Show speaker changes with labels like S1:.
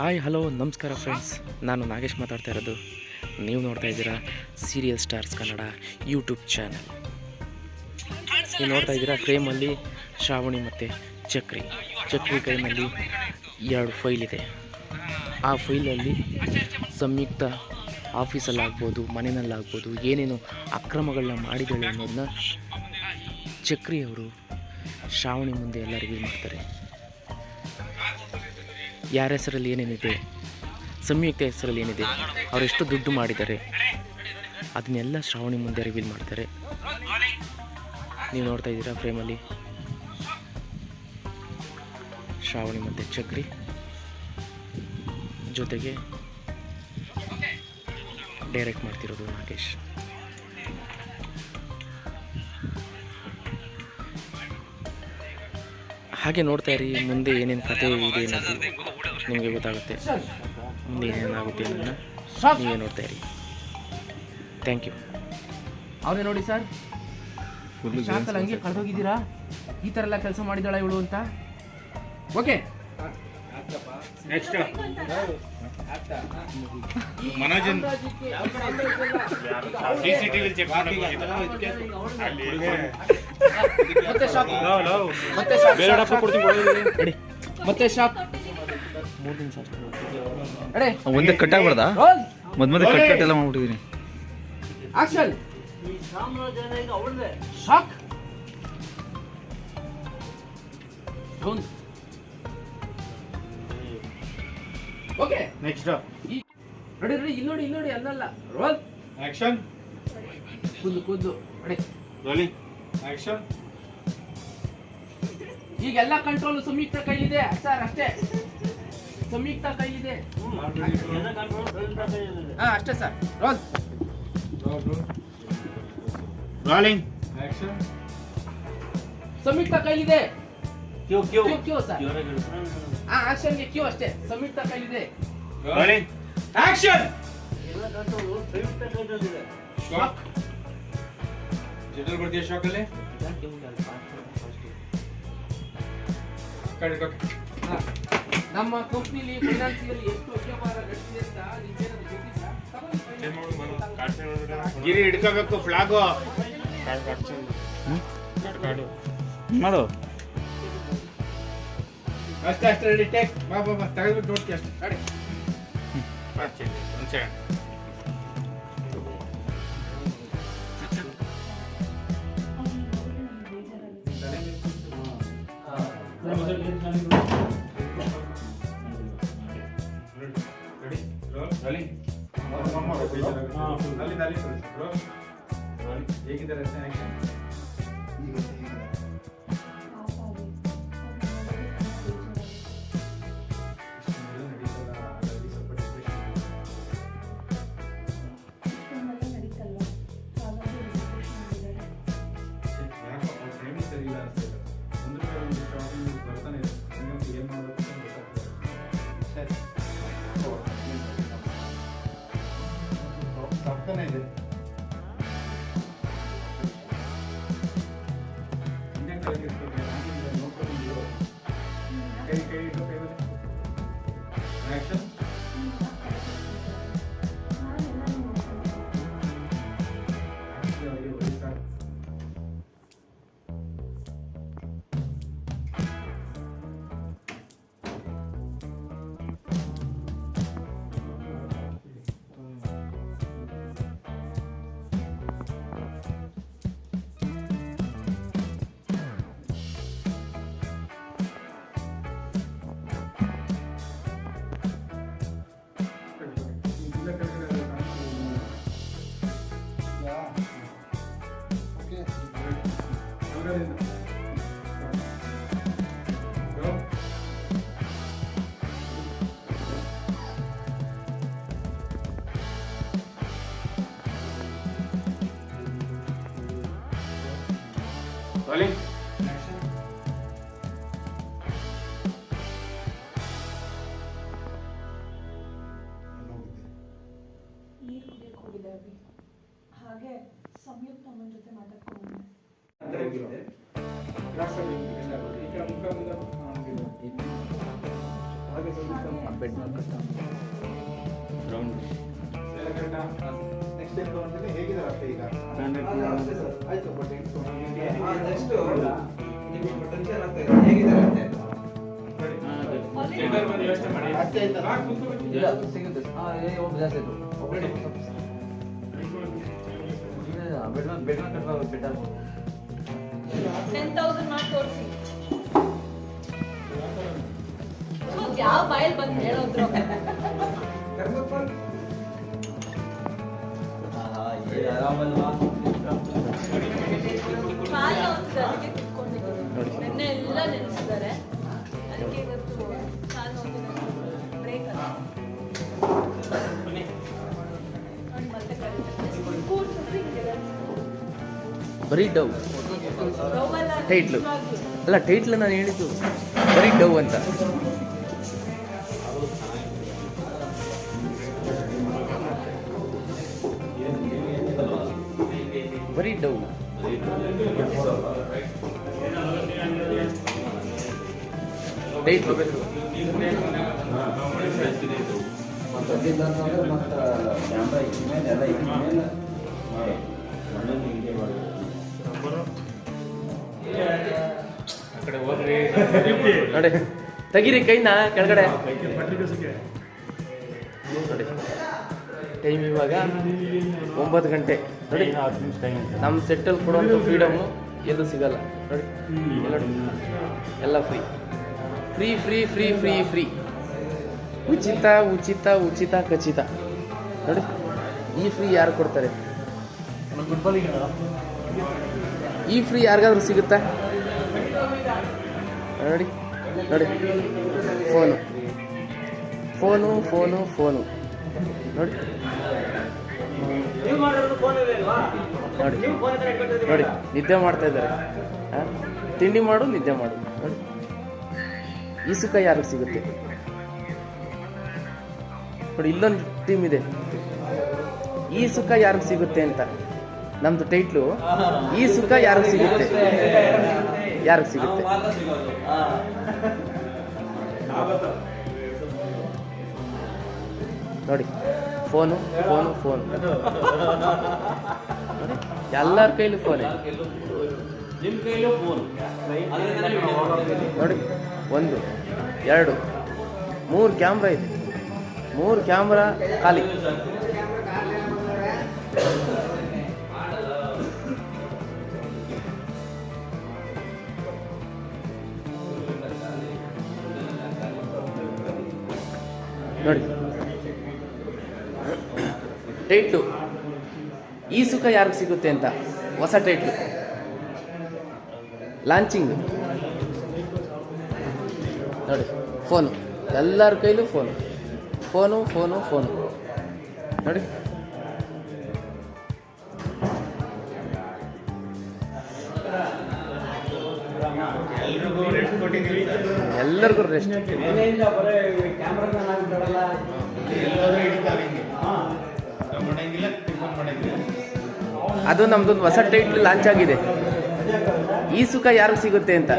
S1: Hi, hello, ನಮಸ್ಕಾರ friends ನಾನು ನಾಗೇಶ್ ಮಾತಾಡ್ತಾ ಇರೋದು. ನೀವು ನೋಡ್ತಾ ಇದ್ದೀರಾ serial stars Kannada YouTube channel ನೀವು ನೋಡ್ತಾ ಇದ್ದೀರಾ ಫ್ರೇಮಲ್ಲಿ ಶ್ರಾವಣಿ ಮತ್ತು ಚಕ್ರಿ. ಚಕ್ರಿ ಕೈನಲ್ಲಿ ಎರಡು ಫೈಲ್ ಇದೆ. ಆ ಫೈಲಲ್ಲಿ ಸಂಯುಕ್ತ ಆಫೀಸಲ್ಲಾಗ್ಬೋದು ಮನೆಯಲ್ಲಾಗ್ಬೋದು ಏನೇನು ಅಕ್ರಮಗಳನ್ನ ಮಾಡಿದ್ದಾಳೆ ಅನ್ನೋದನ್ನ ಚಕ್ರಿಯವರು ಶ್ರಾವಣಿ ಮುಂದೆ ಎಲ್ಲರಿಗೂ ಮಾಡ್ತಾರೆ. ಯಾರ ಹೆಸರಲ್ಲಿ ಏನೇನಿದೆ? ಸಂಯುಕ್ತ ಹೆಸರಲ್ಲಿ ಏನಿದೆ? ಅವರೆಷ್ಟು ದುಡ್ಡು ಮಾಡಿದ್ದಾರೆ? ಅದನ್ನೆಲ್ಲ ಶ್ರಾವಣಿ ಮುಂದೆ ರಿವೀಲ್ ಮಾಡ್ತಾರೆ. ನೀವು ನೋಡ್ತಾ ಇದ್ದೀರಾ ಫ್ರೇಮಲ್ಲಿ ಶ್ರಾವಣಿ ಮತ್ತು ಚಕ್ರಿ ಜೊತೆಗೆ ಡೈರೆಕ್ಟ್ ಮಾಡ್ತಿರೋದು ನಾಗೇಶ್. ಹಾಗೆ ನೋಡ್ತಾ ಇರಿ ಮುಂದೆ ಏನೇನು ಕತೆ ಇದೆ ಅನ್ನೋದು ನಿಮಗೆ ಗೊತ್ತಾಗುತ್ತೆ. ಮುಂದೆ ಏನೇನಾಗುತ್ತೆ ಅನ್ನೋದನ್ನ ನೀವೇ ನೋಡ್ತಾ ಇರಿ. ಥ್ಯಾಂಕ್ ಯು ಅವರೇ ನೋಡಿ ಸರ್ ಹಂಗೆ ಕಳೆದೋಗಿದ್ದೀರಾ? ಈ ಥರ ಎಲ್ಲ ಕೆಲಸ ಮಾಡಿದಾಳ ಇವಳು ಅಂತ? ಓಕೆ.
S2: ನೆಕ್ಸ್ಟ್ ಮನೋಜನ್ ಸಿ ಸಿ ಟಿವಿ ಚೆಕ್
S1: ಮತ್ತೆ ಶಾಕ್ ಮತ್ತೆ ಶಾಕ್ ರೆಡಿ ಮತ್ತೆ ಶಾಕ್ ಮೂರು ನಿಮಿಷ ಶಾಕ್ ರೆಡಿ
S3: ಒಂದೇ ಕಟ್ ಆಗ್ಬಾರ್ದ?
S1: ರೋಲ್.
S3: ಮದ್ ಮಧ್ಯೆ ಕಟ್ ಕಟ್ ಎಲ್ಲ ಮಾಡ್ಬಿಟ್ಟಿದೀನಿ.
S1: Action shot down okay
S2: next
S1: ready ready ಇಲ್ಲಿ ನೋಡಿ ಇಲ್ಲಿ ನೋಡಿ ಅಲ್ಲಲ್ಲ. ರೋಲ್
S2: ಆಕ್ಷನ್
S1: ಕುದ್ದು ಕೂದು ರೆಡಿ
S2: ರೋಲಿಂಗ್ ಆಕ್ಷನ್
S1: ಈಗೆಲ್ಲ ಕಂಟ್ರೋಲ್ ಸಂಯುಕ್ತ ಕೈಲಿದೆ. ಸರ್ ಅಷ್ಟೇ. ಸಂಯುಕ್ತ ಕೈಲಿದೆ. ಹಾ ಅಷ್ಟೇ sir. Roll
S2: rolling action
S1: Samyukta ಕೈಲಿದೆ.
S2: Cue cue
S1: cue cue sir. ಹಾ ಆಕ್ಷನ್ಗೆ ಕ್ಯೂ ಅಷ್ಟೇ. ಸಂಯುಕ್ತ ಕೈಲಿದೆ.
S2: ರೋಲಿಂಗ್ ಆಕ್ಷನ್
S1: ಶಾಕ್
S2: ಜನರಲ್ ಕೈಲಿದೆ ಶಾಕ್ ಅಲ್ಲಿ ಬರ್ತೀಯ
S1: ಶಾಕಲ್ಲಿ ನಮ್ಮ ಕಂಪ್ನಿಲಿ ಫೈನಾನ್ಸಿಯಲ್ ಎಷ್ಟು ವ್ಯವಹಾರ ನಡೆಸಿದೆ ಅಂತ.
S2: ಗಿರಿ ಹಿಡ್ಕೋಬೇಕು ಫ್ಲಾಗು
S3: ಮಾಡು.
S2: ಅಷ್ಟೇ ಅಷ್ಟೇ ರೆಡಿ ಟೇಕ್ ಬಾ ಬಾ ಬಾ. ತೆಗೆದ್ಬಿಟ್ಟು ನೋಡ್ತೀಯ ಅಷ್ಟೇ.
S1: ರೆಡಿ.
S2: ಒಂದು ಸೆಕೆಂಡ್ ಅಲ್ಲಿ ಅಲ್ಲಿ ರೋಲ್ ಹೇಗಿದ್ದಾರೆ Rolling.
S4: ನೀರು ಕುಡಿಯಕ್ಕೆ ಹೋಗಿದೆ ಅಭಿ ಹಾಗೆ ಸಂಯುಕ್ತ ಅಮ್ಮನ ಜೊತೆ ಮಾತಾಡ್ಕೊಂಡು ಬಂದೆ.
S2: ಕ್ಲಾಸಲ್ಲಿ ಈ ಕಡೆ ಮುಖ ಮುಂದೆ
S1: ಬೆಡ್
S2: ನೆಕ್ಸ್ಟ್ ಟೈಮ್ ತಗೊಂಡ್ರೆ ಹೇಗಿದ್ದಾರೆ ಅಷ್ಟೇ ಈಗ ಆಯ್ತು ಬಟ್ ಅಷ್ಟೇ ಆಯ್ತಲ್ಲ
S4: ಟೆನ್ ತೌಸಂಡ್ ಮಾಡಿ ತೋರಿಸಿ ಯಾವ ಬಾಯಲ್ಲಿ ಬಂದು ಹೇಳೋದ್ರು ಕಾಲು ಎಲ್ಲ ನೆನೆಸಿದ್ದಾರೆ ಅದಕ್ಕೆ ಇವತ್ತು ಕಾಲು ಬ್ರೇಕ್.
S1: ಬರೀ ಡವ್ ಟೈಟ್ಲು ಅಲ್ಲ ಟೈಟ್ಲು ನಾನು ಹೇಳಿದ್ದು ಬರೀ ಡವ್ ಅಂತ ಬರೀ ಡವ್ ಟೈಟ್ಲು ನೋಡಿ. ತೆಗೀರಿ ಕೈನ ಕೆಳಗಡೆ. ನೋಡಿ. ಟೈಮ್ ಇವಾಗ ಒಂಬತ್ತು ಗಂಟೆ. ನೋಡಿ. ನಮ್ಮ ಸೆಟ್ಟಲ್ಲಿ ಕೊಡುವಂಥ ಫ್ರೀಡಮು ಎಲ್ಲೂ ಸಿಗಲ್ಲ. ನೋಡಿ. ಎಲ್ಲ ನೋಡಿ. ಎಲ್ಲ free free free free free free ಉಚಿತ ಉಚಿತ ಉಚಿತ ಖಚಿತ. ನೋಡಿ. ಈ ಫ್ರೀ ಯಾರು ಕೊಡ್ತಾರೆ? ಈ ಫ್ರೀ ಯಾರಿಗಾದ್ರೂ ಸಿಗುತ್ತಾ? ನೋಡಿ. ನೋಡಿ. ಫೋನು ಫೋನು ಫೋನು ಫೋನು ನೋಡಿ. ನೋಡಿ ನೋಡಿ ನಿದ್ದೆ ಮಾಡ್ತಾ ಇದ್ದಾರೆ? ತಿಂಡಿ ಮಾಡು ನಿದ್ದೆ ಮಾಡು. ನೋಡಿ ಈ ಸುಖ ಯಾರಿಗೆ ಸಿಗುತ್ತೆ? ನೋಡಿ ಇಲ್ಲೊಂದು ಟೀಮ್ ಇದೆ. ಈ ಸುಖ ಯಾರಿಗೆ ಸಿಗುತ್ತೆ ಅಂತ. ನಮ್ದು ಟೈಟ್ಲು ಈ ಸುಖ ಯಾರಿಗೆ ಸಿಗುತ್ತೆ? ಯಾರಿಗೆ ಸಿಗುತ್ತೆ? ನೋಡಿ. Phone phone phone. ಎಲ್ಲರ ಕೈಲೂ ಫೋನ್. ನೋಡಿ, ಒಂದು, ಎರಡು, ಮೂರು ಕ್ಯಾಮ್ರಾ ಇದೆ. ಮೂರು ಕ್ಯಾಮ್ರಾ ಖಾಲಿ. ನೋಡಿ. ಟೈಟ್ಲು ಈ ಸುಖ ಯಾರಿಗೆ ಸಿಗುತ್ತೆ ಅಂತ? ಹೊಸ ಟೈಟ್ಲು ಲಾಂಚಿಂಗ್. ನೋಡಿ ಫೋನು. ಎಲ್ಲರ ಕೈಲೂ ಫೋನು. Phone phone phone. ನೋಡಿ.
S2: ಎಲ್ಲರಿಗೂ ರೆಸ್ಟ್ ಕೊಟ್ಟಿದ್ದೀವಿ
S1: ಎಲ್ಲರಿಗೂ ರೆಸ್ಟ್ ಅದು ನಮ್ದೊಂದು ಹೊಸ ಟೈಟ್ಲ್ ಲಾಂಚ್ ಆಗಿದೆ. ಈ ಸುಖ ಯಾರಿಗೆ ಸಿಗುತ್ತೆ ಅಂತ?